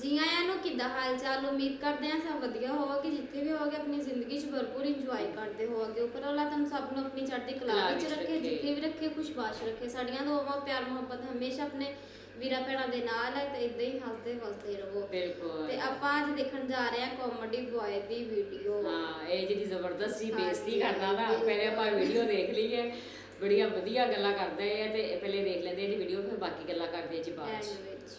ਜੀ ਆਇਆਂ ਨੂੰ ਕਿੱਦਾਂ ਹਾਲ ਚਾਲ ਉਮੀਦ ਕਰਦੇ ਹਾਂ ਸਭ ਵਧੀਆ ਹੋਵੋਗੇ ਜਿੱਥੇ ਵੀ ਹੋਵੋਗੇ ਆਪਣੀ ਜ਼ਿੰਦਗੀ 'ਚ ਭਰਪੂਰ ਇੰਜੋਏ ਕਰਦੇ ਹੋਵੋਗੇ। ਉੱਪਰ ਵਾਲਾ ਤੁਹਾਨੂੰ ਸਭ ਨੂੰ ਆਪਣੀ ਚੜ੍ਹਦੀ ਕਲਾ ਵਿੱਚ ਰੱਖੇ। ਜਿੱਥੇ ਵੀ ਰੱਖੇ ਖੁਸ਼ਬਾਸ਼ ਰੱਖੇ। ਸਾਡੀਆਂ ਦੁਆਵਾਂ ਪਿਆਰ ਮੁਹੱਬਤ ਹਮੇਸ਼ਾ ਆਪਣੇ ਵੀਰਾਂ ਭੈਣਾਂ ਦੇ ਨਾਲ ਹੈ ਤੇ ਇਦਾਂ ਹੀ ਹੱਸਦੇ ਵਸਦੇ ਰਹੋ। ਬਿਲਕੁਲ। ਤੇ ਆਪਾਂ ਅੱਜ ਦੇਖਣ ਜਾ ਰਹੇ ਹਾਂ ਕਾਮੇਡੀ ਬॉय ਦੀ ਵੀਡੀਓ ਹਾਂ ਇਹ ਜਿਹੜੀ ਜ਼ਬਰਦਸਤ ਹਾਂ, ਬੇਇੱਜ਼ਤੀ ਕਰਦਾ ਨਾ। ਪਹਿਲੇ ਆਪਾਂ ਵੀਡੀਓ ਦੇਖ ਲਈਏ। ਬੜੀਆਂ ਵਧੀਆ ਗੱਲਾਂ ਕਰਦੇ ਆ ਤੇ ਪਹਿਲੇ ਦੇਖ ਲੈਂਦੇ ਆ ਜੀ ਵੀਡੀਓ ਫਿਰ ਬਾਕੀ ਗੱਲਾਂ ਕਰਦੇ ਆ ਜੀ ਬਾਅਦ ਵਿੱਚ।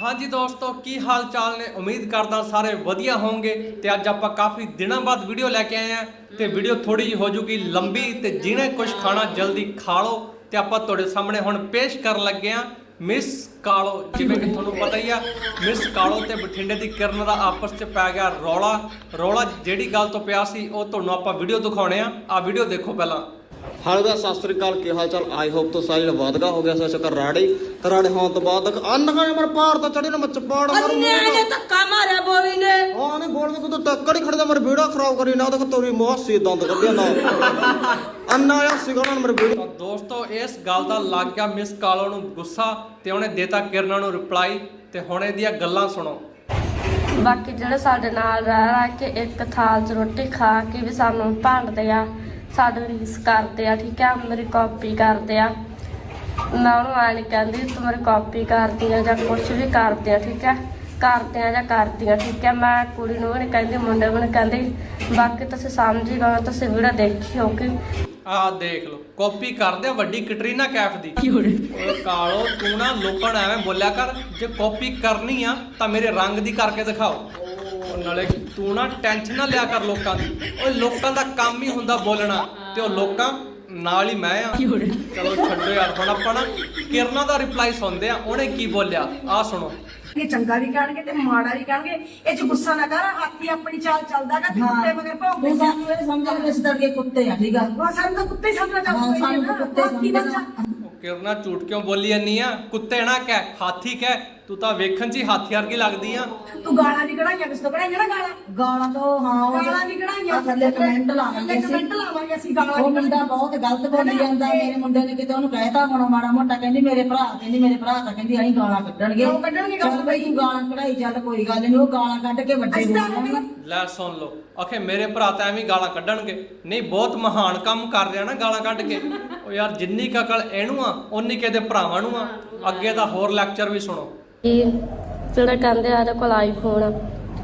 ਹਾਂਜੀ ਦੋਸਤੋ, ਕੀ ਹਾਲ ਚਾਲ ਨੇ? ਉਮੀਦ ਕਰਦਾ ਸਾਰੇ ਵਧੀਆ ਹੋਵੋਗੇ ਤੇ ਅੱਜ ਆਪਾਂ ਕਾਫੀ ਦਿਨਾਂ ਬਾਅਦ ਵੀਡੀਓ ਲੈ ਕੇ ਆਏ ਆ ਤੇ ਵੀਡੀਓ ਥੋੜੀ ਜਿਹੀ ਹੋ ਜੂਗੀ ਲੰਬੀ ਤੇ ਜਿਹਨੇ ਕੁਝ ਖਾਣਾ ਜਲਦੀ ਖਾ ਲਓ ਤੇ ਆਪਾਂ ਤੁਹਾਡੇ ਸਾਹਮਣੇ ਹੁਣ ਪੇਸ਼ ਕਰਨ ਲੱਗੇ ਆ ਮਿਸ ਕਾਲੋ, ਜਿਵੇਂ ਕਿ ਤੁਹਾਨੂੰ ਪਤਾ ਹੀ ਆ, ਮਿਸ ਕਾਲੋ ਤੇ ਬਠਿੰਡੇ ਦੀ ਕਿਰਨ ਦਾ ਆਪਸ 'ਚ ਪੈ ਗਿਆ ਰੌਲਾ। ਰੌਲਾ ਜਿਹੜੀ ਗੱਲ ਤੋਂ ਪਿਆ ਸੀ, ਉਹ ਤੁਹਾਨੂੰ ਆਪਾਂ ਵੀਡੀਓ ਦਿਖਾਉਣੇ ਆ ਆ ਵੀਡੀਓ ਦੇਖੋ ਪਹਿਲਾਂ। ਹਾਲ ਦਾ ਸਤਿ ਸ੍ਰੀ ਅਕਾਲ ਕੀ ਹਾਲ ਚਾਲ? ਆਈ ਹੋਪ ਤੋਂ ਸਾਰੇ ਵਾਦਗਾ ਹੋ ਗਿਆ ਸੋ ਚੱਕਰ ਰਾੜੀ। ਤੇ ਰਾੜੇ ਹੋਣ ਤੋਂ ਬਾਅਦ ਤੱਕ ਅੰਨ ਕਾ ਮਰ ਪਾਰ ਤਾਂ ਚੜੀ ਨਾ ਮੱਚ ਪਾੜ ਮਰ ਅੰਨੇ ਨੇ ਧੱਕਾ ਮਾਰਿਆ ਬੋਲੀ ਨੇ। ਹਾਂ ਨਹੀਂ ਬੋਲ ਕੇ ਤੂੰ ਟੱਕਰ ਹੀ ਖੜਦਾ ਮਰ ਵੀੜਾ ਖਰਾਬ ਕਰੀ ਨਾ ਦੇਖ ਤੋਰੀ ਮੋਹਸੀ ਦੰਦ ਕੱਢਿਆ ਨਾ। ਅੰਨਾ ਆ ਸਿਗਣਾ ਮਰ ਵੀੜਾ। ਤਾਂ ਦੋਸਤੋ ਇਸ ਗੱਲ ਦਾ ਲੱਗ ਗਿਆ ਮਿਸ ਕਾਲੋ ਨੂੰ ਗੁੱਸਾ ਤੇ ਉਹਨੇ ਦੇਤਾ ਕਿਰਨਾਂ ਨੂੰ ਰਿਪਲਾਈ ਤੇ ਹੁਣ ਇਹਦੀਆਂ ਗੱਲਾਂ ਸੁਣੋ। ਬਾਕੀ ਜਿਹੜੇ ਸਾਡੇ ਨਾਲ ਰਹਿ ਰਹਿ ਕੇ ਇੱਕ ਥਾਲ 'ਚ ਰੋਟੀ ਖਾ ਕੇ ਵੀ ਸਾਨੂੰ ਭੰਡਦੇ ਆ ਸਾਡੇ ਰੀਸ ਕਰਦੇ ਆ ਠੀਕ ਆ? ਮੇਰੀ ਕਾਪੀ ਕਰਦੇ ਆ। ਮੈਂ ਉਹਨੂੰ ਐ ਨਹੀਂ ਕਹਿੰਦੀ ਤੂੰ ਮੇਰੀ ਕਾਪੀ ਕਰਦੀ ਆ ਜਾਂ ਕੁਝ ਵੀ ਕਰਦੇ ਆ ਠੀਕ ਆ? ਕਰਦੇ ਆ ਜਾਂ ਕਰਦੀ ਆ ਠੀਕ ਆ? ਮੈਂ ਕੁੜੀ ਨੂੰ ਵੀ ਨਹੀਂ ਕਹਿੰਦੀ ਮੁੰਡੇ ਨੂੰ ਨਹੀਂ ਕਹਿੰਦੀ। ਬਾਕੀ ਤੁਸੀਂ ਸਮਝ ਹੀ ਗਏ ਤੁਸੀਂ ਵੀਡੀਓ ਦੇਖੀ ਹੋਗੀ ਆਹ ਦੇਖ ਲਓ ਕਾਪੀ ਕਰਦੇ ਆ ਵੱਡੀ ਕਟਰੀਨਾ ਕੈਫ ਦੀ। ਓਏ ਕਾਲੋ ਤੂੰ ਨਾ ਲੋਕਾਂ ਨੂੰ ਐਵੇਂ ਬੋਲਿਆ ਕਰ ਜੇ ਕਾਪੀ ਕਰਨੀ ਆ ਤਾਂ ਮੇਰੇ ਰੰਗ ਦੀ ਕਰਕੇ ਦਿਖਾਓ। ਨਾਲੇ ਤੂੰ ਨਾ ਟੈਨਸ਼ਨ ਨਾ ਲਿਆ ਕਰ ਲੋਕਾਂ ਦੀ। ਓਏ ਲੋਕਾਂ ਦਾ ਕੰਮ ਹੀ ਹੁੰਦਾ ਬੋਲਣਾ ਤੇ ਉਹ ਲੋਕਾਂ ਨਾਲ ਹੀ ਮੈਂ ਆ। ਚਲੋ ਛੱਡੋ ਯਾਰ ਹੁਣ ਆਪਾਂ ਨਾ ਕਿਰਨਾ ਦਾ ਰਿਪਲਾਈ ਸੁਣਦੇ ਆ ਉਹਨੇ ਕੀ ਬੋਲਿਆ? ਆਹ ਸੁਣੋ। ਇਹ ਚੰਗਾ ਵੀ ਕਹਿਣਗੇ ਤੇ ਮਾੜਾ ਵੀ ਕਹਿਣਗੇ। ਇਹ ਚ ਗੁੱਸਾ ਨਾ ਕਰ ਹਾਥੀ ਆਪਣੀ ਚਾਲ ਚੱਲਦਾਗਾ ਤੇ ਕੁੱਤੇ ਮਗਰ ਭੌਂਕਦੇ ਸਾਨੂੰ ਇਹ ਸਮਝਣ ਵਿੱਚ ਤੜਕੇ ਕੁੱਤੇ ਆ ਠੀਕ ਆ? ਉਹ ਸਾਨੂੰ ਤਾਂ ਕੁੱਤੇ ਸਮਝਣਾ ਹਾਂ, ਚਾਹੁੰਦੇ ਸਾਨੂੰ ਕੁੱਤੇ ਸਮਝਣਾ। ਕਿਰਨਾ ਝੂਠ ਕਿਉਂ ਬੋਲੀ ਆ? ਕੁੱਤੇ ਨਾ ਕਹਿ ਹਾਥੀ ਕਹਿ ਤੂੰ ਤਾਂ ਵੇਖਣ 'ਚ ਹੀ ਹਾਥੀ ਵਰਗੀ ਲੱਗਦੀ ਆ। ਤੂੰ ਗਾਲਾਂ ਵੀ ਕਢਾਈਆਂ ਕਿਸ ਤੋਂ ਕਢਾਈਆਂ ਨਾ ਗਾਲਾਂ। ਗਾਲਾਂ ਤੋਂ ਹਾਂ ਉਹ ਗਾਲਾਂ ਵੀ ਕਢਾਈਆਂ। ਥੱਲੇ ਕਮੈਂਟ ਲਾਵਾਂਗੇ ਅਸੀਂ। ਕਮੈਂਟ ਲਾਵਾਂਗੇ ਅਸੀਂ ਗਾਲਾਂ ਉਹ ਮੁੰਡਾ ਬਹੁਤ ਗਲਤ ਬੋਲੀ ਜਾਂਦਾ ਮੇਰੇ ਮੁੰਡੇ ਨੇ ਕਿਤੇ ਉਹਨੂੰ ਕਹਿਤਾ ਹੁਣ ਮਾੜਾ ਮੋਟਾ ਕਹਿੰਦੀ ਮੇਰੇ ਭਰਾ ਕਹਿੰਦੀ ਮੇਰੇ ਭਰਾ ਤਾਂ ਕਹਿੰਦੀ ਅਸੀਂ ਗਾਲਾਂ ਕੱਢਣਗੇ। ਕਿਉਂ ਕੱਢਣਗੇ ਗਾਲਾਂ? ਚੱਲ ਬਈ ਤੂੰ ਗਾਲਾਂ ਕਢਾਈ ਚੱਲ ਕੋਈ ਗੱਲ ਨਹੀਂ ਉਹ ਗਾਲਾਂ ਕੱਢ ਕੇ ਵੱਡੇ ਅਸੀਂ ਤਾਂ ਬੋਲਣਗੇ ਲੈ ਸੁਣ ਲਓ ਆਖੇ ਮੇਰੇ ਭਰਾ ਤਾਂ ਐਵੇਂ ਹੀ ਗਾਲਾਂ ਕੱਢਣਗੇ। ਨਹੀਂ ਬਹੁਤ ਮਹਾਨ ਕੰਮ ਕਰ ਰਿਹਾ ਨਾ ਗਾਲਾਂ ਕੱਢ ਕੇ। ਉਹ ਯਾਰ ਜਿੰਨੀ ਕੁ ਅਕਲ ਇਹਨੂੰ ਆ ਉਨੀ ਕਿਤੇ ਭਰਾਵਾਂ ਨੂੰ ਆ। ਅੱਗੇ ਦਾ ਹੋਰ ਲੈਕਚਰ ਵੀ ਸੁਣੋ। ਇਹ ਜਿਹੜਾ ਕਹਿੰਦੇ ਆ ਇਹਦੇ ਕੋਲ ਆਈਫੋਨ ਆ।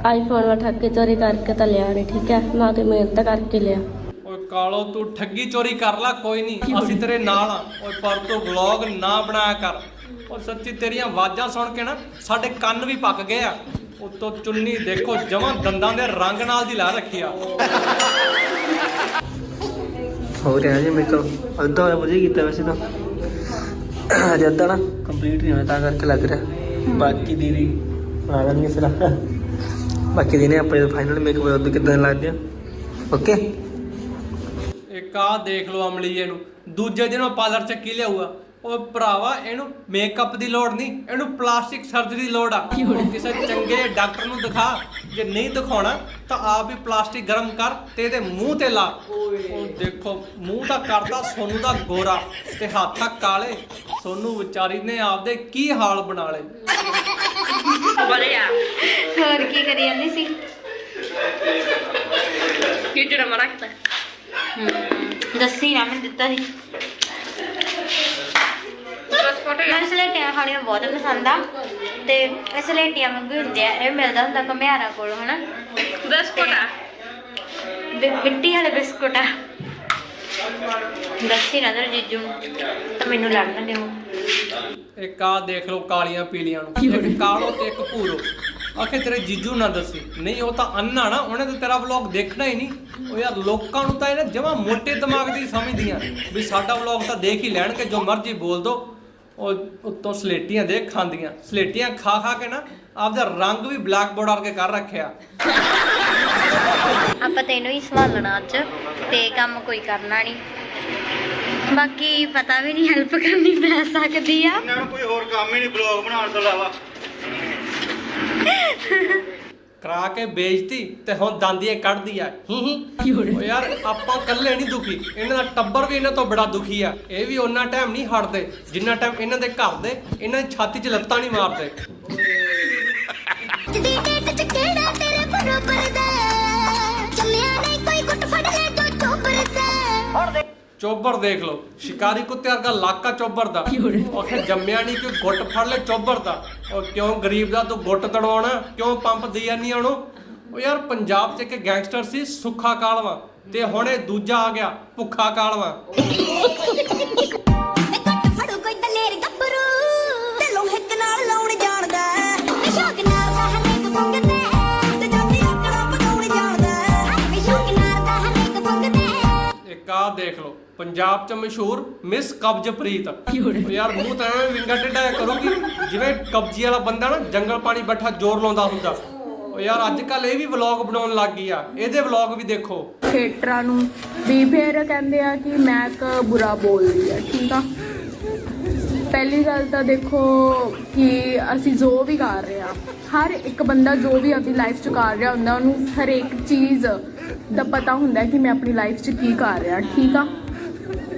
ਆਈਫੋਨ ਮੈਂ ਠੱਗੀ ਚੋਰੀ ਕਰਕੇ ਤਾਂ ਲਿਆ ਨਹੀਂ ਠੀਕ ਹੈ? ਮੈਂ ਤੇ ਮਿਹਨਤ ਕਰਕੇ ਲਿਆ। ਓਏ ਕਾਲੋ ਤੂੰ ਠੱਗੀ ਚੋਰੀ ਕਰ ਲੈ ਕੋਈ ਨਹੀਂ ਅਸੀਂ ਤੇਰੇ ਨਾਲ ਆ। ਓਏ ਪਰ ਤੂੰ ਵਲੌਗ ਨਾ ਬਣਾਇਆ ਕਰ। ਓ ਸੱਚੀ ਤੇਰੀਆਂ ਆਵਾਜ਼ਾਂ ਸੁਣ ਕੇ ਨਾ ਸਾਡੇ ਕੰਨ ਵੀ ਪੱਕ ਗਏ ਆ। ਉਤੋਂ ਚੁੰਨੀ ਦੇਖੋ ਜਮਾਂ ਦੰਦਾਂ ਦੇ ਰੰਗ ਨਾਲ ਦੀ ਲਾ ਰੱਖੀ ਆ। ਹੋ ਰਿਹਾ ਜੀ ਮੇਕਅਪ ਅੱਧਾ ਹੋਇਆ ਵਧੀਆ ਕੀਤਾ ਵੈਸੇ ਤਾਂ। ਅਜੇ ਅੱਧਾ ਨਾ ਕੰਪਲੀਟ ਨਹੀਂ ਹੋਇਆ ਤਾਂ ਕਰਕੇ ਲੱਗ ਰਿਹਾ। ਬਾਕੀ ਦੀਦੀ। ਫਿਰ ਬਾਕੀ ਦੀ ਨੇ ਆਪਣੇ ਫਾਈਨਲ ਮੇਕਅਪ ਉਦੋਂ ਕਿਦਾਂ ਲੱਗਦੇ ਆ ਓਕੇ ਇੱਕ ਆ ਦੇਖ ਲਓ ਅਮਲੀ ਇਹਨੂੰ ਦੂਜੇ ਦਿਨ ਉਹ ਪਾਰਲਰ ਚ ਕੀ ਲਿਆਊਗਾ? ਉਹ ਭਰਾਵਾ ਇਹਨੂੰ ਮੇਕਅਪ ਦੀ ਲੋੜ ਨਹੀਂ ਇਹਨੂੰ ਪਲਾਸਟਿਕ ਸਰਜਰੀ ਦੀ ਲੋੜ ਆ। ਕਿਸੇ ਚੰਗੇ ਡਾਕਟਰ ਨੂੰ ਦਿਖਾ ਜੇ ਨਹੀਂ ਦਿਖਾਉਣਾ ਤਾਂ ਆਪ ਹੀ ਪਲਾਸਟਿਕ ਗਰਮ ਕਰ ਤੇ ਇਹਦੇ ਮੂੰਹ ਤੇ ਲਾ। ਉਹ ਦੇਖੋ ਮੂੰਹ ਤਾਂ ਕਰਦਾ ਸੋਨੂੰ ਦਾ ਗੋਰਾ ਤੇ ਹੱਥਾਂ ਕਾਲੇ। ਸੋਨੂੰ ਵਿਚਾਰੀ ਨੇ ਆਪਦੇ ਕੀ ਹਾਲ ਬਣਾ ਲਏ? ਹੋਰ ਕੀ ਕਰੀ ਜਾਂਦੀ ਸੀ? ਕੀ ਦੱਸੀ ਨਾ ਮੈਂ ਦਿੱਤਾ ਸੀ। ਮੈਨੂੰ ਸਲੇਟੀਆਂ ਖਾਣੀਆਂ ਬਹੁਤ ਪਸੰਦ ਆ ਤੇ ਇਹ ਸਲੇਟੀਆਂ ਵਾਂਗੂ ਹੁੰਦੇ ਆ ਇਹ ਮਿਲਦਾ ਹੁੰਦਾ ਘਮਿਆਰਾਂ ਕੋਲ ਹਨਾ? ਬਿਸਕੁਟ ਆ। ਬਿ- ਮਿੱਟੀ ਵਾਲੇ ਬਿਸਕੁਟ ਆ। ਦੱਸੀ ਨਾ ਦਰ ਜੀਜੂ ਨੂੰ ਤਾਂ ਮੈਨੂੰ ਲੜਨ ਦਿਓ ਇੱਕ ਆ ਦੇਖ ਲਓ ਕਾਲੀਆਂ ਪੀਲੀਆਂ ਨੂੰ ਇੱਕ ਕਾਲੋ ਤੇ ਇੱਕ ਭੂਰੋ। ਆਖੇ ਤੇਰੇ ਜੀਜੂ ਨਾ ਦੱਸੀ। ਨਹੀਂ ਉਹ ਤਾਂ ਅੰਨਾ ਨਾ ਉਹਨੇ ਤਾਂ ਤੇਰਾ ਵਲੌਗ ਦੇਖਣਾ ਹੀ ਨਹੀਂ। ਉਹ ਯਾਰ ਲੋਕਾਂ ਨੂੰ ਤਾਂ ਇਹਨੇ ਜਮਾ ਮੋਟੇ ਦਿਮਾਗ ਦੀ ਸਮਝਦੀਆਂ। ਵੀ ਸਾਡਾ ਵਲੌਗ ਤਾਂ ਦੇਖ ਹੀ ਲੈਣਗੇ ਜੋ ਮਰਜ਼ੀ ਬੋਲ ਦੋ। ਉਹ ਉੱਤੋਂ ਸਲੇਟੀਆਂ ਦੇਖ ਖਾਂਦੀਆਂ। ਸਲੇਟੀਆਂ ਖਾ ਖਾ ਕੇ ਨਾ ਆਪਦਾ ਰੰਗ ਵੀ ਬਲੈਕ ਬੋਰਡ ਵਰਗੇ ਕਰ ਰੱਖਿਆ। ਆਪਾਂ ਤੈਨੂੰ ਹੀ ਸੰਭਾਲਣਾ ਅੱਜ ਤੇ ਕੰਮ ਕੋਈ ਕਰਨਾ ਨਹੀਂ। ਬਾਕੀ ਪਤਾ ਵੀ ਨਹੀਂ ਹੈਲਪ ਕਰਨੀ ਪੈ ਸਕਦੀ ਆ। ਇਹਨਾਂ ਨੂੰ ਕੋਈ ਹੋਰ ਕੰਮ ਹੀ ਨਹੀਂ ਬਲੌਗ ਬਣਾਉਣ ਤੋਂ ਇਲਾਵਾ। ਕਰਾ ਕੇ ਵੇਚਤੀ ਤੇ ਹੁਣ ਦੰਦੀਆਂ ਕੱਢਦੀ ਆ। ਹੀ ਹੀ। ਓ ਯਾਰ ਆਪਾਂ ਇਕੱਲੇ ਨਹੀਂ ਦੁਖੀ। ਇਹਨਾਂ ਦਾ ਟੱਬਰ ਵੀ ਇਹਨਾਂ ਤੋਂ ਬੜਾ ਦੁਖੀ ਆ। ਇਹ ਵੀ ਉਹਨਾਂ ਟਾਈਮ ਨਹੀਂ ਹਟਦੇ। ਜਿੰਨਾ ਟਾਈਮ ਇਹਨਾਂ ਦੇ ਘਰ ਦੇ ਇਹਨਾਂ ਦੀ ਛਾਤੀ 'ਚ ਲੱਤਾਂ ਨਹੀਂ ਮਾਰਦੇ। ਦੇਖ ਲਓ। ਸ਼ਿਕਾਰੀ ਕੁੱਤੇ ਵਰਗਾ ਲਾਕਾ ਚੋਬਰ ਦਾ। ਉਹ ਜੰਮਿਆ ਨਹੀਂ ਕਿ ਗੁੱਟ ਫੜ ਲੈ ਚੋਬਰ ਦਾ। ਉਹ ਕਿਉਂ ਗਰੀਬ ਦਾ? ਤੂੰ ਗੁੱਟ ਤੜਵਾਉਣਾ? ਕਿਉਂ ਪੰਪ ਦੀ ਜਾਨੀ ਉਹਨੂੰ? ਉਹ ਯਾਰ ਪੰਜਾਬ 'ਚ ਇੱਕ ਗੈਂਗਸਟਰ ਸੀ ਸੁੱਖਾ ਕਾਲਵਾ। ਤੇ ਹੁਣ ਇਹ ਦੂਜਾ ਆ ਗਿਆ ਭੁੱਖਾ ਕਾਲਵਾ। ਪੰਜਾਬ 'ਚ ਮਸ਼ਹੂਰ ਮਿਸ ਕਬਜ਼ਪ੍ਰੀਤ ਉਹ ਯਾਰ ਮੂੰਹ ਤਾਂ ਐਵੇਂ ਵਿੰਗਾ ਟੇਢਾ ਕਰੂਗੀ, ਜਿਵੇਂ ਕਬਜ਼ੀ ਵਾਲਾ ਬੰਦਾ ਨਾ ਜੰਗਲ ਪਾਣੀ ਬੈਠਾ ਜ਼ੋਰ ਲਾਉਂਦਾ ਹੁੰਦਾ। ਉਹ ਯਾਰ ਅੱਜ ਕੱਲ ਇਹ ਵੀ ਵਲੌਗ ਬਣਾਉਣ ਲੱਗ ਗਈ ਆ, ਇਹਦੇ ਵਲੌਗ ਵੀ ਦੇਖੋ। ਥੀਏਟਰਾਂ ਨੂੰ ਵੀ ਫਿਰ ਕਹਿੰਦੇ ਆ ਕਿ ਮੈਂ ਬੁਰਾ ਬੋਲਦੀ ਆ, ਠੀਕ ਆ? ਪਹਿਲੀ ਗੱਲ ਤਾਂ ਦੇਖੋ ਕਿ ਅਸੀਂ ਜੋ ਵੀ ਕਰ ਰਹੇ ਆ, ਹਰ ਇੱਕ ਬੰਦਾ ਜੋ ਵੀ ਆਪਣੀ ਲਾਈਫ 'ਚ ਕਰ ਰਿਹਾ ਹੁੰਦਾ, ਉਹਨੂੰ ਹਰੇਕ ਚੀਜ਼ ਦਾ ਪਤਾ ਹੁੰਦਾ ਕਿ ਮੈਂ ਆਪਣੀ ਲਾਈਫ 'ਚ ਕੀ ਕਰ ਰਿਹਾ, ਠੀਕ ਆ?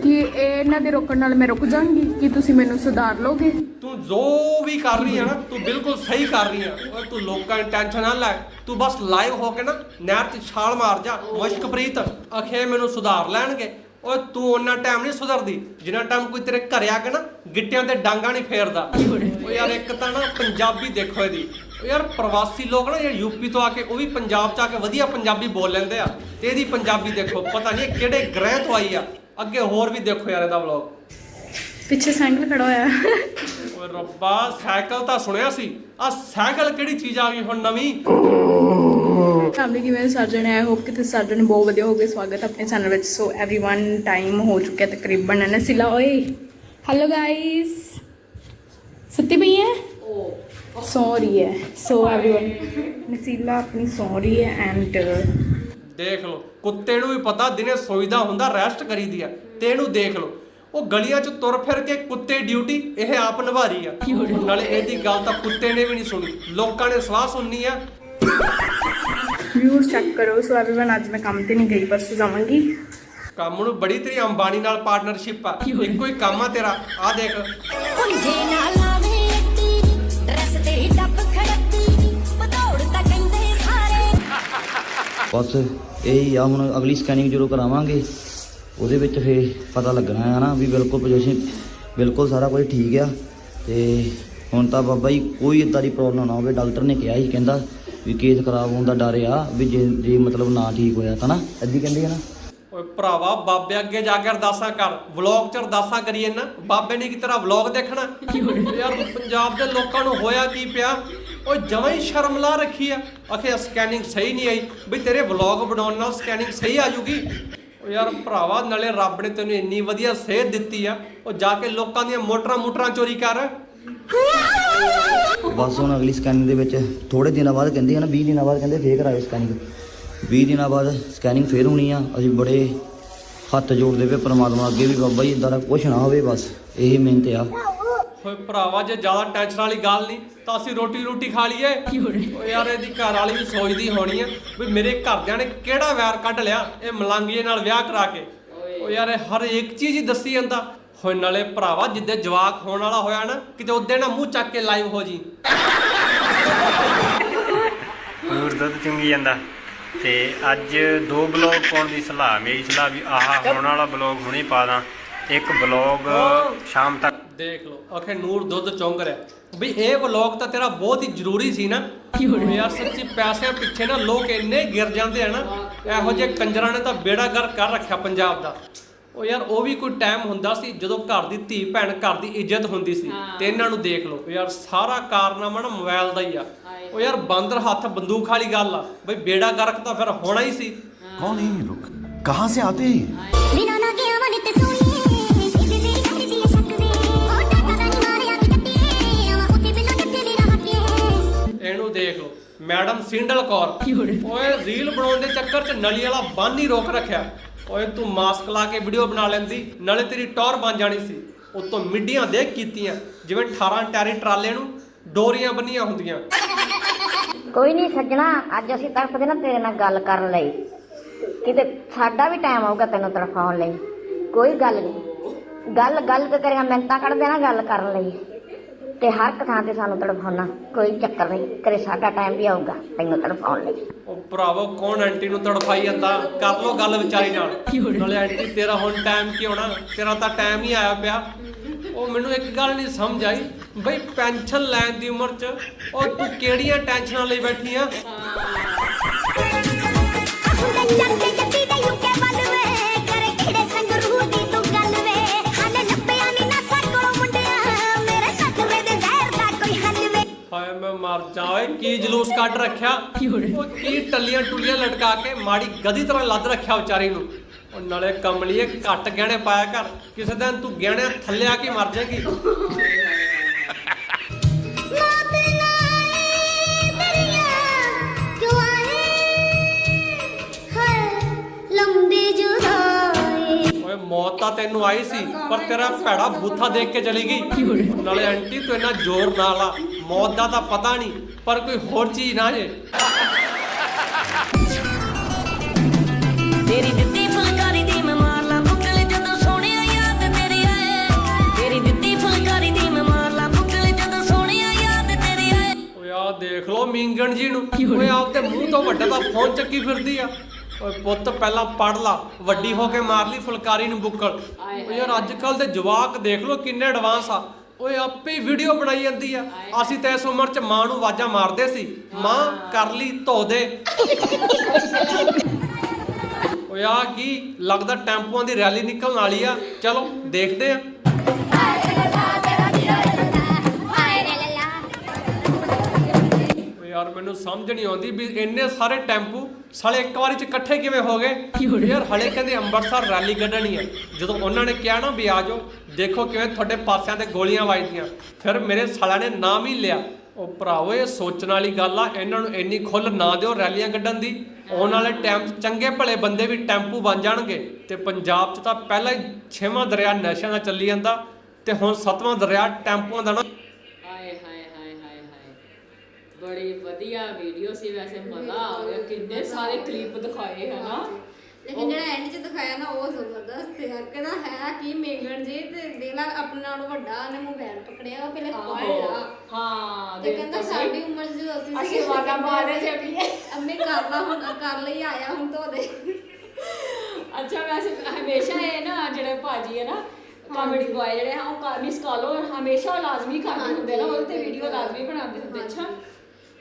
ਕਿ ਇਹ ਇਹਨਾਂ ਦੇ ਰੋਕਣ ਨਾਲ ਮੈਂ ਰੁਕ ਜਾਵਾਂਗੀ, ਕਿ ਤੁਸੀਂ ਮੈਨੂੰ ਸੁਧਾਰ ਲੋਗੇ ਤੂੰ ਜੋ ਵੀ ਕਰ ਰਹੀ ਹੈ ਨਾ, ਤੂੰ ਬਿਲਕੁਲ ਸਹੀ ਕਰ ਰਹੀ ਹੈ। ਓਏ, ਤੂੰ ਲੋਕਾਂ ਦੀ ਟੈਨਸ਼ਨ ਨਾ ਲੈ। ਤੂੰ ਬਸ ਲਾਈਵ ਹੋ ਕੇ ਨਾ, ਨਹਿਰ 'ਚ ਛਾਲ ਮਾਰ ਜਾ। ਮੁਸ਼ਕਪ੍ਰੀਤ, ਅਖੇ ਮੈਨੂੰ ਸੁਧਾਰ ਲੈਣਗੇ। ਓਏ, ਤੂੰ ਉਹਨਾਂ ਟਾਈਮ ਨਹੀਂ ਸੁਧਰਦੀ। ਜਿੰਨਾ ਟਾਈਮ ਕੋਈ ਤੇਰੇ ਘਰੇ ਆ ਕੇ ਨਾ, ਗਿੱਟਿਆਂ ਤੇ ਡਾਂਗਾ ਨਹੀਂ ਫੇਰਦਾ। ਓ ਯਾਰ, ਇੱਕ ਤਾਂ ਨਾ ਪੰਜਾਬੀ ਦੇਖੋ ਇਹਦੀ। ਓ ਯਾਰ, ਪ੍ਰਵਾਸੀ ਲੋਕ ਨਾ, ਜਿਹੜੇ ਯੂਪੀ ਤੋਂ ਆ ਕੇ, ਉਹ ਵੀ ਪੰਜਾਬ 'ਚ ਆ ਕੇ ਵਧੀਆ ਪੰਜਾਬੀ ਬੋਲ ਲੈਂਦੇ ਆ। ਤੇ ਇਹਦੀ ਪੰਜਾਬੀ ਦੇਖੋ, ਪਤਾ ਨਹੀਂ ਕਿਹੜੇ ਗ੍ਰਹਿ ਤੋਂ ਆਈ ਆ। ਅੱਗੇ ਹੋਰ ਵੀ ਦੇਖੋ ਯਾਰ ਇਹਦਾ ਵਲੌਗ ਪਿੱਛੇ ਸਾਈਕਲ ਖੜਾ ਹੋਇਆ ਓਏ ਰੱਬਾ ਸਾਈਕਲ ਤਾਂ ਸੁਣਿਆ ਸੀ ਆ ਸਾਈਕਲ ਕਿਹੜੀ ਚੀਜ਼ ਆ ਗਈ ਹੁਣ ਨਵੀਂ ਫੈਮਿਲੀ ਕਿਵੇਂ ਸਰਜਣ ਹੈ ਹੋਪ ਕਿ ਤੁਸੀਂ ਸਰਜਣ ਬਹੁਤ ਵਧੀਆ ਹੋਗੇ ਸਵਾਗਤ ਹੈ ਆਪਣੇ ਚੈਨਲ ਵਿੱਚ ਸੋ एवरीवन ਟਾਈਮ ਹੋ ਚੁੱਕਿਆ ਤਕਰੀਬਨ ਨਸਿਲਾ ਓਏ ਹੈਲੋ ਗਾਇਸ ਸੁੱਤੀ ਪਈ ਹੈ ਸੌ ਰਹੀ ਹੈ ਸੋ एवरीवन ਨਸੀਲਾ ਆਪਣੀ ਸੌ ਰਹੀ ਹੈ ਐਂਡ ਦੇਖ ਲਓ ਕੁੱਤੇ ਨੂੰ ਵੀ ਪਤਾ ਦਿਨੇ ਸੋਈਦਾ ਹੁੰਦਾ ਰੈਸਟ ਕਰੀਦੀ ਆ ਤੇ ਇਹਨੂੰ ਦੇਖ ਲਓ ਉਹ ਗਲੀਆਂ 'ਚ ਤੁਰ ਫਿਰ ਕੇ ਕੁੱਤੇ ਡਿਊਟੀ ਇਹ ਆਪ ਨਿਭਾ ਰਹੀ ਆ ਨਾਲੇ ਇਹਦੀ ਗੱਲ ਤਾਂ ਕੁੱਤੇ ਨੇ ਵੀ ਨਹੀਂ ਸੁਣੀ ਲੋਕਾਂ ਨੇ ਸਲਾਹ ਸੁਣਨੀ ਆ ਵਿਊਜ਼ ਚੈੱਕ ਕਰੋ ਸੋ एवरीवन ਅੱਜ ਮੈਂ ਕੰਮ ਤੇ ਨਹੀਂ ਗਈ ਬਸ ਜਾਵਾਂਗੀ ਕੰਮ ਨੂੰ ਬੜੀ ਤੇਰੀ ਅੰਬਾਨੀ ਨਾਲ ਪਾਰਟਨਰਸ਼ਿਪ ਆ ਇੱਕੋ ਹੀ ਕੰਮ ਆ ਤੇਰਾ ਆ ਦੇਖ ਹੁੰਜੇ ਨਾਲ ਬਸ ਇਹ ਹੀ ਆ ਹੁਣ ਅਗਲੀ ਸਕੈਨਿੰਗ ਜਦੋਂ ਕਰਾਵਾਂਗੇ। ਉਹਦੇ ਵਿੱਚ ਫੇਰ ਪਤਾ ਲੱਗਣਾ ਹੈ ਨਾ ਵੀ ਬਿਲਕੁਲ ਪੋਜੀਸ਼ਨ ਬਿਲਕੁਲ ਸਾਰਾ ਕੁਝ ਠੀਕ ਆ। ਤੇ ਹੁਣ ਤਾਂ ਬਾਬਾ ਜੀ ਕੋਈ ਇਦਾਂ ਦੀ ਪ੍ਰੋਬਲਮ ਨਾ ਹੋਵੇ। ਡਾਕਟਰ ਨੇ ਕਿਹਾ ਸੀ ਕਹਿੰਦਾ ਵੀ ਕੇਸ ਖਰਾਬ ਹੋਣ ਦਾ ਡਰ ਆ ਵੀ ਜੇ ਜੇ ਮਤਲਬ ਨਾ ਠੀਕ ਹੋਇਆ ਤਾਂ ਨਾ। ਅੱਧੀ ਕਹਿੰਦੇ ਆ ਨਾ। ਓਏ ਭਰਾਵਾ ਬਾਬੇ ਅੱਗੇ ਜਾ ਕੇ ਅਰਦਾਸਾਂ ਕਰ। ਵਲੌਗ 'ਚ ਅਰਦਾਸਾਂ ਕਰੀਏ ਨਾ। ਬਾਬੇ ਨੇ ਕੀ ਤੇਰਾ ਵਲੌਗ ਦੇਖਣਾ ਯਾਰ ਪੰਜਾਬ ਦੇ ਲੋਕਾਂ ਨੂੰ ਹੋਇਆ ਕੀ ਪਿਆ? ਉਹ ਜਮਾਂ ਹੀ ਸ਼ਰਮ ਲਾ ਰੱਖੀ ਆ। ਅਖੇ ਸਕੈਨਿੰਗ ਸਹੀ ਨਹੀਂ ਆਈ। ਵੀ ਤੇਰੇ ਵਲੌਗ ਬਣਾਉਣ ਨਾਲ ਸਕੈਨਿੰਗ ਸਹੀ ਆ ਜੂਗੀ ਓ ਯਾਰ ਭਰਾਵਾ, ਨਾਲੇ ਰੱਬ ਨੇ ਤੈਨੂੰ ਇੰਨੀ ਵਧੀਆ ਸਿਹਤ ਦਿੱਤੀ ਆ। ਉਹ ਜਾ ਕੇ ਲੋਕਾਂ ਦੀਆਂ ਮੋਟਰਾਂ ਮੋਟਰਾਂ ਚੋਰੀ ਕਰ। ਬਸ ਹੁਣ ਅਗਲੀ ਸਕੈਨਿੰਗ ਦੇ ਵਿੱਚ ਥੋੜੇ ਦਿਨਾਂ ਬਾਅਦ ਕਹਿੰਦੇ ਆ 20 ਦਿਨਾਂ ਬਾਅਦ ਕਹਿੰਦੇ ਫੇਰ ਕਰਾਇਓ ਸਕੈਨਿੰਗ 20 ਦਿਨਾਂ ਬਾਅਦ ਸਕੈਨਿੰਗ ਫੇਰ ਹੋਣੀ ਆ। ਅਸੀਂ ਬੜੇ ਹੱਥ ਜੋੜਦੇ ਪਏ ਪਰਮਾਤਮਾ ਅੱਗੇ ਵੀ ਬਾਬਾ ਜੀ ਇਦਾਂ ਦਾ ਕੁਝ ਨਾ ਹੋਵੇ ਬਸ। ਇਹੀ ਮਿਹਨਤ ਆ। ਓਏ ਭਰਾਵਾ ਜੇ ਜ਼ਿਆਦਾ ਟੈਨਸ਼ਨ ਵਾਲੀ ਗੱਲ ਨਹੀਂ ਤਾਂ ਅਸੀਂ ਰੋਟੀ ਰੋਟੀ ਖਾ ਲਈਏ। ਓਏ ਯਾਰ ਇਹਦੀ ਘਰ ਵਾਲੀ ਵੀ ਸੋਚਦੀ ਹੋਣੀ ਆ ਵੀ ਮੇਰੇ ਘਰਦਿਆਂ ਨੇ ਕਿਹੜਾ ਵੈਰ ਕੱਢ ਲਿਆ ਇਹ ਮਲੰਗੀਏ ਨਾਲ ਵਿਆਹ ਕਰਾ ਕੇ। ਓ ਯਾਰ ਇਹ ਹਰ ਇੱਕ ਚੀਜ਼ ਹੀ ਦੱਸੀ ਜਾਂਦਾ। ਹੋਏ ਨਾਲੇ ਭਰਾਵਾ ਜਿੱਦੇ ਜਵਾਕ ਹੋਣ ਵਾਲਾ ਹੋਇਆ ਨਾ ਕਿਤੇ ਉਹਦੇ ਨਾ ਮੂੰਹ ਚੱਕ ਕੇ ਲਾਈਵ ਹੋ ਜੀ। ਨੂਰ ਦੁੱਧ ਚੁੰਗੀ ਜਾਂਦਾ। ਤੇ ਅੱਜ ਦੋ ਬਲੌਗ ਪਾਉਣ ਦੀ ਸਲਾਹ ਮੇਰੀ ਸਲਾਹ ਵੀ ਆਹ ਹੋਣ ਵਾਲਾ ਬਲੌਗ ਹੁਣੇ ਪਾ ਦਾਂ। ਇੱਕ ਵਲੌਗ ਸ਼ਾਮ ਤੱਕ। ਦੇਖ ਲਓ ਆਖੇ ਨੂਰ ਦੁੱਧ ਚੌਂਕ ਰਿਹਾ। ਵੀ ਇਹ ਵਲੌਗ ਤਾਂ ਤੇਰਾ ਬਹੁਤ ਹੀ ਜ਼ਰੂਰੀ ਸੀ ਨਾ। ਯਾਰ ਸੱਚੀ ਪੈਸਿਆਂ ਪਿੱਛੇ ਨਾ ਲੋਕ ਇੰਨੇ ਗਿਰ ਜਾਂਦੇ ਆ ਨਾ ਇਹੋ ਜਿਹੇ ਕੰਜਰਾਂ ਨੇ ਤਾਂ ਬੇੜਾ ਗਰ ਕਰ ਰੱਖਿਆ ਪੰਜਾਬ ਦਾ। ਉਹ ਯਾਰ ਉਹ ਵੀ ਕੋਈ ਟਾਈਮ ਹੁੰਦਾ ਸੀ ਜਦੋਂ ਘਰ ਦੀ ਧੀ ਭੈਣ ਘਰ ਦੀ ਇੱਜ਼ਤ ਹੁੰਦੀ ਸੀ। ਤੇ ਇਹਨਾਂ ਨੂੰ ਦੇਖ ਲਓ ਯਾਰ ਸਾਰਾ ਕਾਰਨਾਮਾ ਨਾ ਮੋਬਾਈਲ ਦਾ ਹੀ ਆ। ਉਹ ਯਾਰ ਬਾਂਦਰ ਹੱਥ ਬੰਦੂਕ ਵਾਲੀ ਗੱਲ ਆ। ਬਈ ਬੇੜਾ ਗਰਕ ਤਾਂ ਫਿਰ ਹੋਣਾ ਹੀ ਸੀ। ਕੌਣ ਹੈ ਇਹ ਕਹਾਂ ਸੇ ਆਤੇ ਹੈ ਬਿਨਾ ਨਾ ਗਿਆ ਵਨ ਤੇ ਮੈਡਮ ਸਿੰਡਲ ਕੌਰ। ਓਏ ਰੀਲ ਬਣਾਉਣ ਦੇ ਚੱਕਰ 'ਚ ਨਲੀ ਵਾਲਾ ਬੰਨ ਹੀ ਰੋਕ ਰੱਖਿਆ। ਓਏ ਤੂੰ ਮਾਸਕ ਲਾ ਕੇ ਵੀਡੀਓ ਬਣਾ ਲੈਂਦੀ ਨਾਲੇ ਤੇਰੀ ਟੌਰ ਬਣ ਜਾਣੀ ਸੀ। ਉਤੋਂ ਮਿੱਡੀਆਂ ਦੇਖ ਕੀਤੀਆਂ ਜਿਵੇਂ 18 ਟੈਰੀ ਟਰਾਲੇ ਨੂੰ ਡੋਰੀਆਂ ਬੰਨੀਆਂ ਹੁੰਦੀਆਂ। ਕੋਈ ਨਹੀਂ ਸੱਜਣਾ ਅੱਜ ਅਸੀਂ ਤੜਫਦੇ ਨਾ ਤੇਰੇ ਨਾਲ ਗੱਲ ਕਰਨ ਲਈ। ਕਿਤੇ ਸਾਡਾ ਵੀ ਟਾਈਮ ਆਊਗਾ ਤੈਨੂੰ ਤੜਫਾਉਣ ਲਈ। ਕੋਈ ਗੱਲ ਨਹੀਂ। ਗੱਲ ਗੱਲ ਤੇ ਤੇਰੀਆਂ ਮਿੰਤਾਂ ਕੱਢਦੇ ਨਾ ਗੱਲ ਕਰਨ ਲਈ। ਤੇ ਹਰ ਇੱਕ ਥਾਂ ਤੇ ਸਾਨੂੰ ਤੜਫਾਉਣਾ ਕੋਈ ਚੱਕਰ ਨਹੀਂ ਕਰੇ ਸਾਡਾ ਟਾਈਮ ਵੀ ਆਊਗਾ ਤੈਨੂੰ ਤੜਫਾਉਣ ਲਈ। ਉਹ ਭਰਾਵੋ ਕੌਣ ਆਂਟੀ ਨੂੰ ਤੜਫਾਈ ਜਾਂਦਾ? ਕਰ ਲੋ ਗੱਲ ਵਿਚਾਰੀ ਨਾਲ। ਨਾਲੇ ਆਂਟੀ ਤੇਰਾ ਹੁਣ ਟਾਈਮ ਕੀ ਹੋਣਾ? ਤੇਰਾ ਤਾਂ ਟਾਈਮ ਹੀ ਆਇਆ ਪਿਆ। ਉਹ ਮੈਨੂੰ ਇੱਕ ਗੱਲ ਨਹੀਂ ਸਮਝ ਆਈ। ਬਈ ਪੈਨਸ਼ਨ ਲੈਣ ਦੀ ਉਮਰ 'ਚ ਉਹ ਤੂੰ ਕਿਹੜੀਆਂ ਟੈਨਸ਼ਨਾਂ ਲਈ ਬੈਠੀ ਆ? ਕੱਢ ਰੱਖਿਆ। ਉਹ ਕੀ ਟੱਲੀਆਂ ਟੁੱਲੀਆਂ ਲਟਕਾ ਕੇ ਮਾੜੀ ਗਧੀ ਤਰ੍ਹਾਂ ਲੱਦ ਰੱਖਿਆ ਵਿਚਾਰੀ ਨੂੰ। ਉਹ ਨਾਲੇ ਕਮਲੀਏ ਘੱਟ ਗਹਿਣੇ ਪਾਇਆ ਕਰ। ਕਿਸੇ ਦਿਨ ਤੂੰ ਗਹਿਣਿਆਂ ਥੱਲੇ ਆ ਕੇ ਮਰ ਜਾਏਗੀ। ਓਏ ਮੌਤ ਤਾਂ ਤੈਨੂੰ ਆਈ ਸੀ ਪਰ ਤੇਰਾ ਭੈੜਾ ਬੂਥਾ ਦੇਖ ਕੇ ਚਲੀ ਗਈ। ਨਾਲੇ ਆਂਟੀ ਤੂੰ ਇੰਨਾ ਜ਼ੋਰ ਨਾਲ ਆ। ਮੌਤ ਦਾ ਤਾਂ ਪਤਾ ਨਹੀਂ ਪਰ ਕੋਈ ਹੋਰ ਚੀਜ਼ ਨਾ ਜੇ। ਤੇਰੀ ਦਿੱਤੀ ਫੁਲਕਾਰੀ ਦੀ ਮੈਂ ਮਾਰ ਲਾਂ ਬੁੱਕਲ ਜਦੋਂ ਸੋਹਣਿਆ ਯਾਦ ਤੇਰੀ ਆਏ। ਤੇਰੀ ਦਿੱਤੀ ਫੁਲਕਾਰੀ ਦੀ ਮੈਂ ਮਾਰ ਲਾਂ ਬੁੱਕਲ ਜਦੋਂ ਸੋਹਣਿਆ ਯਾਦ ਤੇਰੀ ਆਏ। ਓਏ ਆ ਦੇਖ ਲੋ ਮੀਂਗਣ ਜੀ ਨੂੰ। ਓਏ ਆਪਦੇ ਮੂੰਹ ਤੋਂ ਵੱਡੇ ਦਾ ਫੋਨ ਚੱਕੀ ਫਿਰਦੀ ਆ। ਓਏ ਪੁੱਤ ਪਹਿਲਾਂ ਪੜ ਲਾ ਵੱਡੀ ਹੋ ਕੇ ਮਾਰ ਲਈ ਫੁਲਕਾਰੀ ਨੂੰ ਬੁੱਕਲ। ਓਏ ਯਾਰ ਅੱਜ ਕੱਲ ਦੇ ਜਵਾਕ ਦੇਖ ਲੋ ਕਿੰਨੇ ਐਡਵਾਂਸ ਆ। ਓਏ ਆਪੇ ਹੀ ਵੀਡੀਓ ਬਣਾਈ ਜਾਂਦੀ ਆ। ਅਸੀਂ ਤਾਂ ਇਸ ਉਮਰ 'ਚ ਮਾਂ ਨੂੰ ਆਵਾਜ਼ਾਂ ਮਾਰਦੇ ਸੀ। ਮਾਂ ਕਰ ਲਈ ਧੋ ਦੇ ਓਏ ਆ ਕੀ? ਲੱਗਦਾ ਟੈਂਪੂਆਂ ਦੀ ਰੈਲੀ ਨਿਕਲਣ ਵਾਲੀ ਆ। ਚਲੋ ਦੇਖਦੇ ਆ। ਯਾਰ ਮੈਨੂੰ ਸਮਝ ਨਹੀਂ ਆਉਂਦੀ ਵੀ ਇੰਨੇ ਸਾਰੇ ਟੈਂਪੂ ਸਾਲੇ ਇੱਕ ਵਾਰੀ ਚ ਇਕੱਠੇ ਕਿਵੇਂ ਹੋ ਗਏ? ਯਾਰ ਹਲੇ ਕਹਿੰਦੇ ਅੰਮ੍ਰਿਤਸਰ ਰੈਲੀ ਕੱਢਣੀ ਹੈ। ਜਦੋਂ ਉਹਨਾਂ ਨੇ ਕਿਹਾ ਨਾ ਵੀ ਆ ਜਾਓ ਦੇਖੋ ਕਿਵੇਂ ਤੁਹਾਡੇ ਪਾਸਿਆਂ ਤੇ ਗੋਲੀਆਂ ਵੱਜਦੀਆਂ। ਫਿਰ ਮੇਰੇ ਸਾਲਿਆਂ ਨੇ ਨਾਮ ਹੀ ਲਿਆ। ਉਹ ਭਰਾਵੋ ਇਹ ਸੋਚਣ ਵਾਲੀ ਗੱਲ ਆ ਇਹਨਾਂ ਨੂੰ ਇੰਨੀ ਖੁੱਲ ਨਾ ਦਿਓ ਰੈਲੀਆਂ ਕੱਢਣ ਦੀ। ਆਉਣ ਵਾਲੇ ਟਾਈਮ 'ਚ ਚੰਗੇ ਭਲੇ ਬੰਦੇ ਵੀ ਟੈਂਪੂ ਬਣ ਜਾਣਗੇ। ਤੇ ਪੰਜਾਬ 'ਚ ਤਾਂ ਪਹਿਲਾਂ ਹੀ ਛੇਵਾਂ ਦਰਿਆ ਨਸ਼ਿਆਂ ਦਾ ਚੱਲੀ ਜਾਂਦਾ। ਤੇ ਹੁਣ ਸੱਤਵਾਂ ਦਰਿਆ ਟੈਂਪੂਆਂ ਦਾ ਨਾ ਹਾਏ ਹਾਏ ਹਾਏ ਹਾਏ ਹਾਏ ਬੜੀ ਵਧੀਆ ਵੀਡੀਓ ਸੀ ਵੈਸੇ ਮਜ਼ਾ ਆ ਗਿਆ। ਕਿੰਨੇ ਸਾਰੇ ਕਲਿੱਪ ਦਿਖਾਏ ਹਨਾ ਲੇਕਿਨ ਜਿਹੜਾ ਐਂਡ 'ਚ ਦਿਖਾਇਆ ਨਾ ਉਹ ਜ਼ਬਰਦਸਤ ਹੈ। ਕਹਿੰਦਾ ਹੈ ਕੀ ਮੇਗਣ ਜੀ ਤੇ ਦੇਖ ਲਾ ਆਪਣੇ ਨਾਲੋਂ ਵੱਡਾ ਉਹਨੇ ਮੋਬਾਈਲ ਪਕੜਿਆ ਉਹ ਪਹਿਲੇ ਆਹੋ। ਪੜਿਆ ਹਾਂ ਤੇ ਕਹਿੰਦਾ ਸਾਡੀ। ਉਮਰ ਜਦੋਂ ਅਸੀਂ ਅਸੀਂ ਆਵਾਜ਼ਾਂ ਮਾਰਦੇ ਸੀ ਆਪਣੀਆਂ। ਅੰਮੇ ਕਰ ਲਾ ਹੁਣ ਕਰ ਲਈ ਆਇਆ ਹੁਣ ਧੋ ਦੇ। ਅੱਛਾ ਵੈਸੇ ਹਮੇਸ਼ਾ ਇਹ ਨਾ ਜਿਹੜੇ ਭਾਜੀ ਹੈ ਨਾ ਕਾਮੇਡੀ ਬॉय ਜਿਹੜੇ ਆ ਉਹ ਮਿਸ ਕਾਲੋ ਹਮੇਸ਼ਾ ਲਾਜ਼ਮੀ ਕਰਦੇ ਹੁੰਦੇ ਨਾ ਉਹਦੇ ਤੇ ਵੀਡੀਓ ਲਾਜ਼ਮੀ ਬਣਾਉਂਦੇ ਹੁੰਦੇ। ਅੱਛਾ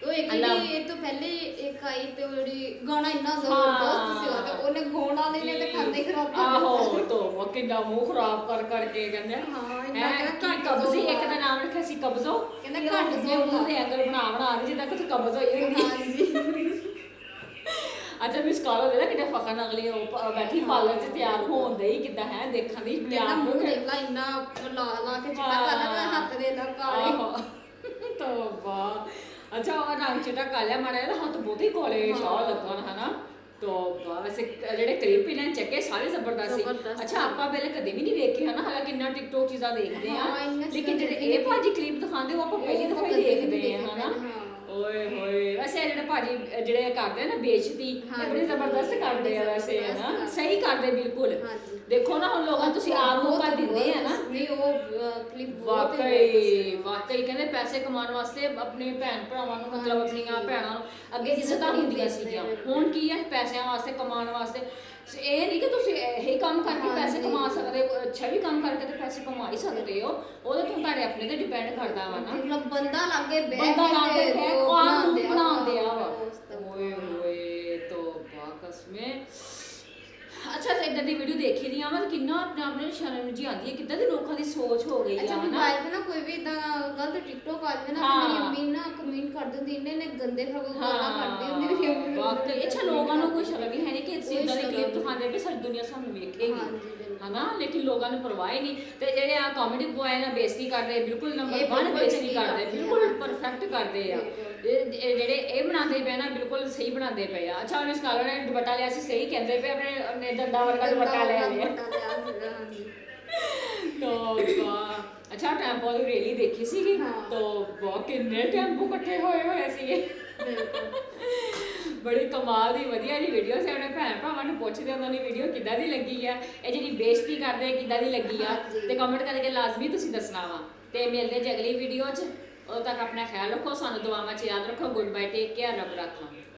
ਉਹ ਇੱਕ ਅੱਲਾ। ਜਿਹੜੀ ਇਹ ਤੋਂ ਪਹਿਲੇ ਇੱਕ ਆਈ ਤੇ ਉਹ ਜਿਹੜੀ ਗਾਣਾ ਇੰਨਾ ਜ਼ਬਰਦਸਤ ਸੀ ਉਹਦਾ ਉਹਨੇ ਗਾਉਣ ਵਾਲੇ ਨੇ ਤੇ ਖਾਂਦੇ ਖਰਾਬ ਕਰ ਆਹੋ ਤੋ ਉਹ ਕਿੰਨਾ ਮੂੰਹ ਖਰਾਬ ਕਰ ਕਰਕੇ ਕਹਿੰਦੇ ਹਾਂ, ਇੰਨਾ ਹੈਂ, ਕਹਿੰਦਾ ਕੀ ਘੱਟ ਕਬਜ਼ੀ? ਜ਼ੋਰ ਇੱਕ। ਦਾ ਨਾਮ ਰੱਖਿਆ ਸੀ ਕਬਜ਼ੋ। ਕਹਿੰਦਾ ਕਿ ਘੱਟ ਜ਼ੋਰ ਮੂੰਹ। ਦੇ ਐਂਗਲ ਬਣਾ ਬਣਾ ਕੇ ਜਿੱਦਾਂ ਕਿ ਕਬਜ਼ ਹੋਈ ਹੁੰਦੀ ਅੱਛਾ ਮਿਸ ਕਾਲੋ ਦੇ ਨਾ ਕਿੰਨੇ ਫਖਰ ਨਾਲ ਅਗਲੀ ਉਹ ਪ- ਬੈਠੀ ਪਾਰਲਰ 'ਚ ਤਿਆਰ ਹੋਣ ਦੇ ਹੀ ਕਿੱਦਾਂ ਹੈ ਦੇਖਣ ਦੀ ਤਿਆਰ ਹੋ ਮੂੰਹ ਕੇ। ਦੇਖ ਲਾ ਇੰਨਾ ਲਾ ਲਾ ਕੇ ਚਿੱਟਾ ਕਰ ਲਿਆ ਹੱਥ ਦੇ ਲਾ ਕਾਲੇ। ਅੱਛਾ ਉਹ ਰੰਗ ਚਿੱਟਾ ਕਾਲਿਆ ਮਾੜਾ ਜਿਹਾ ਹੱਥ ਬਹੁਤੇ ਕੋਲੇ ਸ਼ਾਹ ਲੱਗਾ ਨਾ ਹਨਾ? ਤੋਬਾ ਵੈਸੇ ਕ- ਜਿਹੜੇ ਇਹਨਾਂ ਨੇ ਚੱਕੇ ਸਾਰੇ ਜ਼ਬਰਦਸਤ ਜ਼ਬਰਦਸਤ ਸੀ। ਅੱਛਾ ਆਪਾਂ ਪਹਿਲੇ ਕਦੇ ਵੀ ਨਹੀਂ ਵੇਖੇ ਹਨਾ? ਹਾਲਾਂਕਿ ਇੰਨਾ ਟਿਕਟੋਕ ਚੀਜ਼ਾਂ ਦੇਖਦੇ ਆ ਹਾਂ, ਲੇਕਿਨ ਜਿਹੜੇ ਇਹ ਭਾਜੀ ਕਲਿੱਪ ਦਿਖਾਉਂਦੇ ਉਹ ਆਪਾਂ ਪਹਿਲੀ ਦਫਾ ਹੀ ਦੇਖਦੇ ਆ ਹਨਾ? ਹਾਂ। ਓਏ ਹੋਏ ਵੈਸੇ ਇਹ ਜਿਹੜੇ ਭਾਜੀ ਅ, ਜਿਹੜੇ ਕਰਦੇ ਆ ਨਾ ਬੇਇੱਜ਼ਤੀ ਇਹ ਬੜੀ ਜ਼ਬਰਦਸਤ ਕਰਦੇ ਆ ਵੈਸੇ ਹਨਾ। ਸਹੀ ਕਰਦੇ ਬਿਲਕੁਲ। ਹਾਂਜੀ। ਦੇਖੋ ਨਾ ਹੁਣ ਲੋਕਾਂ ਤੁਸੀਂ ਆਪ ਮੌਕਾ ਦਿੰਦੇ ਆ ਨਾ ਨਹੀਂ ਉਹ ਕਲਿੱਪ ਵਾਕਈ ਵਾਕਈ ਕਹਿੰਦੇ ਪੈਸੇ ਕਮਾਉਣ ਵਾਸਤੇ ਆਪਣੇ ਭੈਣ ਭਰਾਵਾਂ ਨੂੰ ਮਤਲਬ ਆਪਣੀਆਂ ਭੈਣਾਂ ਨੂੰ ਅੱਗੇ ਇੱਜ਼ਤਾਂ ਹੁੰਦੀਆਂ ਸੀਗੀਆਂ। ਹੁਣ ਕੀ ਹੈ? ਪੈਸਿਆਂ ਵਾਸਤੇ ਕਮਾਉਣ ਵਾਸਤੇ। ਇਹ ਨਹੀਂ ਕਿ ਤੁਸੀਂ ਇਹੀ ਕੰਮ ਕਰਕੇ ਪੈਸੇ ਕਮਾ ਸਕਦੇ ਹੋ ਅੱਛਾ ਵੀ ਕੰਮ ਕਰਕੇ ਤੇ ਪੈਸੇ ਕਮਾ ਹੀ ਸਕਦੇ ਹੋ। ਉਹ ਤਾਂ ਤੁਹਾਨੂੰ ਤੁਹਾਡੇ ਆਪਣੇ ਤੇ ਡਿਪੈਂਡ ਕਰਦਾ ਵਾ ਨਾ। ਮਤਲਬ ਬੰਦਾ ਲਾਗੇ ਬਹਿ ਬੰਦਾ ਲਾ ਕੇ ਬਹਿ ਉਹ ਆਪ ਨੂੰ ਬਣਾਉਂਦੇ ਆ ਵਾ। ਓਏ ਹੋਏ ਤੋਬਾ ਕਸਮੇ ਅੱਛਾ ਤੇ ਇਦਾਂ ਦੀ ਵੀਡੀਓ ਦੇਖੀ ਦੀਆਂ ਵਾ ਕਿੰਨਾ ਆਪਣੇ ਆਪ ਨੂੰ ਸ਼ਰਮ ਜੀ ਆਉਂਦੀ ਹੈ ਕਿੱਦਾਂ ਦੀ ਲੋਕਾਂ ਦੀ ਸੋਚ ਹੋ ਗਈ ਆ ਅੱਛਾ ਹਨਾ ਮੋਬਾਈਲ ਤੇ ਨਾ ਕੋਈ ਵੀ ਇਦਾਂ ਗਲਤ ਟਿਕਟੋਕ ਆ ਜਾਵੇ ਨਾ ਤੇ ਹਾਂ। ਮੇਰੀ ਅੰਮੀ ਨਾ ਕਮੈਂਟ ਕਰ ਦਿੰਦੀ ਇੰਨੇ ਨੇ ਗੰਦੇ ਫਗੂ ਗਾਲਾਂ ਕੱਢਦੀ ਹੁੰਦੀ ਮੇਰੀ ਵਾਕਈ ਅੱਛਾ ਲੋਕਾਂ ਨੂੰ ਕੋਈ ਸ਼ਰਮ ਹੀ ਹੈ ਨਹੀਂ ਕਿ ਅਸੀਂ ਕੋਈ ਇਦਾਂ ਦੇ ਸ਼ਰਮ ਕਲਿੱਪ ਨਹੀਂ। ਦਿਖਾਉਂਦੇ ਵੀ ਸਾਰੀ ਦੁਨੀਆ ਸਾਨੂੰ ਵੇਖੇਗੀ ਬਿਲਕੁਲ। ਹਨਾ ਲੇਕਿਨ ਲੋਕਾਂ ਨੂੰ ਪਰਵਾਹ ਹੀ ਨਹੀਂ ਤੇ ਜਿਹੜੇ ਆ ਕਾਮੇਡੀ ਬੁਆਏ ਨਾ ਬੇਇੱਜ਼ਤੀ ਕਰਦੇ ਬਿਲਕੁਲ ਨੰਬਰ ਇਹ 1 ਬਿਲਕੁਲ ਬੇਇੱਜ਼ਤੀ ਚੰਗੀ ਕਰਦੇ ਕਰਦੇ ਆ। ਬਿਲਕੁਲ ਪਰਫੈਕਟ ਕਰਦੇ ਆ ਇਹ ਇਹ ਜਿਹੜੇ ਇਹ ਬਣਾਉਂਦੇ ਪਏ ਨਾ ਬਿਲਕੁਲ ਸਹੀ ਬਣਾਉਂਦੇ ਪਏ ਆ। ਅੱਛਾ ਉਹਨੇ ਸਕਾਲਰ ਨੇ ਦੁਪੱਟਾ ਲਿਆ ਸੀ ਸਹੀ ਕਹਿੰਦੇ ਪਏ ਆਪਣੇ ਆਪਣੇ ਦੰਦਾ ਵਰਗਾ ਦੁਪੱਟਾ ਲੈ ਲਿਆ। ਤੋਬਾ ਅੱਛਾ ਟੈਂਪੋ ਦੀ ਰੈਲੀ ਦੇਖੀ ਸੀਗੀ? ਹਾਂ। ਤੋਬਾ ਕਿੰਨੇ ਟੈਂਪੋ ਇਕੱਠੇ ਹੋਏ ਹੋਏ ਸੀਗੇ। ਬੜੀ ਕਮਾਲ ਦੀ ਵਧੀਆ ਜੀ ਵੀਡੀਓ ਸੀ। ਆਪਣੇ ਭੈਣ ਭਰਾਵਾਂ ਨੂੰ ਪੁੱਛਦੇ ਉਹਨਾਂ ਦੀ ਵੀਡੀਓ ਕਿੱਦਾਂ ਦੀ ਲੱਗੀ ਆ? ਇਹ ਜਿਹੜੀ ਬੇਇੱਜ਼ਤੀ ਕਰਦੇ ਕਿੱਦਾਂ ਦੀ ਲੱਗੀ ਆ। ਤੇ ਕਮੈਂਟ ਕਰਕੇ ਲਾਜ਼ਮੀ ਤੁਸੀਂ ਦੱਸਣਾ ਵਾ। ਤੇ ਮਿਲਦੇ ਜੀ ਅਗਲੀ ਵੀਡੀਓ 'ਚ। ਉਦੋਂ ਤੱਕ ਆਪਣਾ ਖਿਆਲ ਰੱਖੋ, ਸਾਨੂੰ ਦੁਆਵਾਂ 'ਚ ਯਾਦ ਰੱਖੋ ਗੁੱਡ ਬਾਏ ਟੇਕ ਕੇਅਰ ਰੱਬ ਰੱਖਾ